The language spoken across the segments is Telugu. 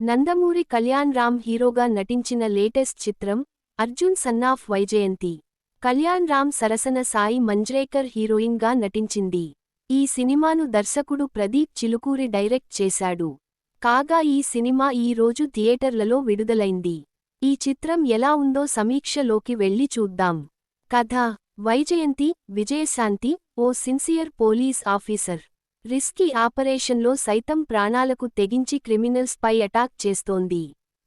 నందమూరి కళ్యాణ్ రామ్ హీరోగా నటించిన లేటెస్ట్ చిత్రం అర్జున్ సన్నాఫ్ వైజయంతి. కళ్యాణ్ రామ్ సరసన సాయి మంజ్రేకర్ హీరోయిన్గా నటించింది. ఈ సినిమాను దర్శకుడు ప్రదీప్ చిలుకూరి డైరెక్ట్ చేశాడు. కాగా ఈ సినిమా ఈ రోజు థియేటర్లలో విడుదలైంది. ఈ చిత్రం ఎలా ఉందో సమీక్షలోకి వెళ్ళి చూద్దాం. కథ వైజయంతి విజయశాంతి ఓ సిన్సియర్ పోలీస్ ఆఫీసర్. రిస్కీ ఆపరేషన్లో సైతం ప్రాణాలకు తెగించి క్రిమినల్స్ పై అటాక్ చేస్తోంది.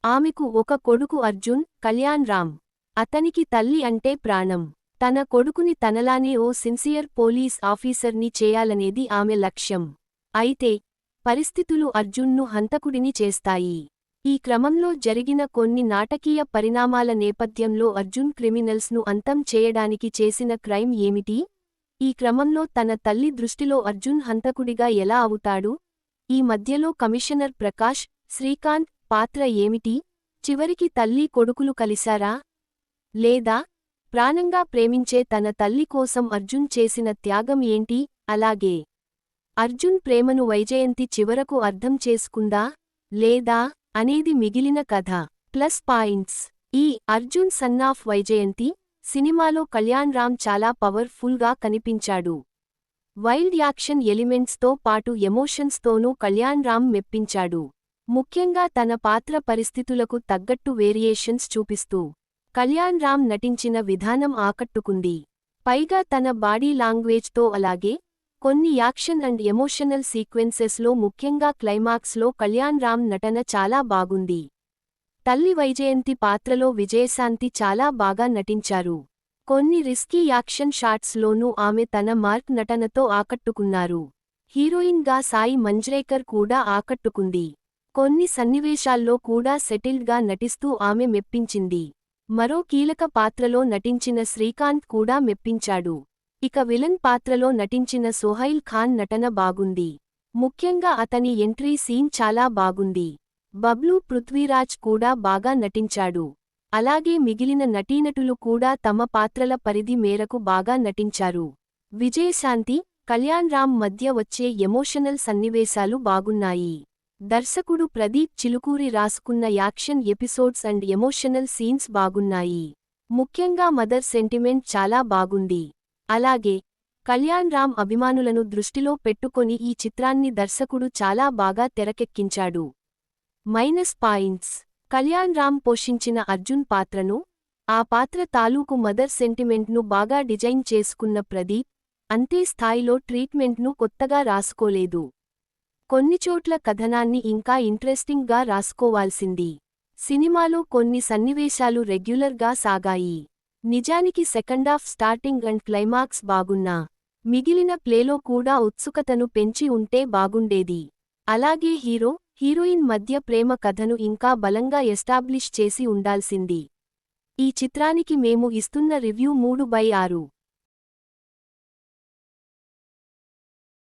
ఆమెకు ఒక కొడుకు అర్జున్ కళ్యాణ్ రామ్. అతనికి తల్లి అంటే ప్రాణం. తన కొడుకుని తనలానే ఓ సిన్సియర్ పోలీస్ ఆఫీసర్ని చేయాలనేది ఆమె లక్ష్యం. అయితే పరిస్థితులు అర్జున్ను హంతకుడిని చేస్తాయి. ఈ క్రమంలో జరిగిన కొన్ని నాటకీయ పరిణామాల నేపథ్యంలో అర్జున్ క్రిమినల్స్ను అంతం చేయడానికి చేసిన క్రైమ్ ఏమిటి? ఈ క్రమంలో తన తల్లి దృష్టిలో అర్జున్ హంతకుడిగా ఎలా అవుతాడు? ఈ మధ్యలో కమిషనర్ ప్రకాష్ శ్రీకాంత్ పాత్ర ఏమిటి? చివరికి తల్లి కొడుకులు కలిశారా? లేదా ప్రాణంగా ప్రేమించే తన తల్లి కోసం అర్జున్ చేసిన త్యాగం ఏంటి? అలాగే అర్జున్ ప్రేమను వైజయంతి చివరకు అర్థం చేసుకుందా? లేదా అనేది మిగిలిన కథ. Plus points. ఈ అర్జున్ సన్నాఫ్ వైజయంతి సినిమాలో కళ్యాణ్ రామ్ చాలా పవర్ఫుల్గా కనిపించాడు. వైల్డ్ యాక్షన్ ఎలిమెంట్స్తో పాటు ఎమోషన్స్తోనూ కళ్యాణ్ రామ్ మెప్పించాడు. ముఖ్యంగా తన పాత్ర పరిస్థితులకు తగ్గట్టు వేరియేషన్స్ చూపిస్తూ కళ్యాణ్ రామ్ నటించిన విధానం ఆకట్టుకుంది. పైగా తన బాడీ లాంగ్వేజ్తో అలాగే కొన్ని యాక్షన్ అండ్ ఎమోషనల్ సీక్వెన్సెస్లో ముఖ్యంగా క్లైమాక్స్లో కళ్యాణ్ రామ్ నటన చాలా బాగుంది. తల్లి వైజయంతి పాత్రలో విజయశాంతి చాలా బాగా నటించారు. కొన్ని రిస్కీ యాక్షన్ షాట్స్లోనూ ఆమె తన మార్క్ నటనతో ఆకట్టుకున్నారు. హీరోయిన్గా సాయి మంజ్రేకర్ కూడా ఆకట్టుకుంది. కొన్ని సన్నివేశాల్లో కూడా సెటిల్డ్గా నటిస్తూ ఆమె మెప్పించింది. మరో కీలక పాత్రలో నటించిన శ్రీకాంత్ కూడా మెప్పించాడు. ఇక విలన్ పాత్రలో నటించిన సోహైల్ ఖాన్ నటన బాగుంది. ముఖ్యంగా అతని ఎంట్రీ సీన్ చాలా బాగుంది. బబ్లూ పృథ్వీరాజ్ కూడా బాగా నటించాడు. అలాగే మిగిలిన నటీనటులు కూడా తమ పాత్రల పరిధి మేరకు బాగా నటించారు. విజయశాంతి కళ్యాణ్ రామ్ మధ్య వచ్చే ఎమోషనల్ సన్నివేశాలు బాగున్నాయి. దర్శకుడు ప్రదీప్ చిలుకూరి రాసుకున్న action episodes and emotional scenes బాగున్నాయి. ముఖ్యంగా మదర్ సెంటిమెంట్ చాలా బాగుంది. అలాగే కళ్యాణ్ రామ్ అభిమానులను దృష్టిలో పెట్టుకొని ఈ చిత్రాన్ని దర్శకుడు చాలా బాగా తెరకెక్కించాడు. Minus points. కళ్యాణ్ రామ్ పోషించిన అర్జున్ పాత్రను ఆ పాత్ర తాలూకు మదర్ సెంటిమెంట్ను బాగా డిజైన్ చేసుకున్న ప్రదీప్ అంతే స్థాయిలో ట్రీట్మెంట్ను కొత్తగా రాసుకోలేదు. కొన్నిచోట్ల కథనాన్ని ఇంకా ఇంట్రెస్టింగ్గా రాసుకోవాల్సింది. సినిమాలో కొన్ని సన్నివేశాలు రెగ్యులర్గా సాగాయి. నిజానికి సెకండాఫ్ స్టార్టింగ్ అండ్ క్లైమాక్స్ బాగున్నా. మిగిలిన ప్లేలో కూడా ఉత్సుకతను పెంచి ఉంటే బాగుండేది. అలాగే హీరో హీరోయిన్ మధ్య ప్రేమ కథను ఇంకా బలంగా ఎస్టాబ్లిష్ చేసి ఉండాల్సింది. ఈ చిత్రానికి మేము ఇస్తున్న రివ్యూ మూడు బై ఆరు.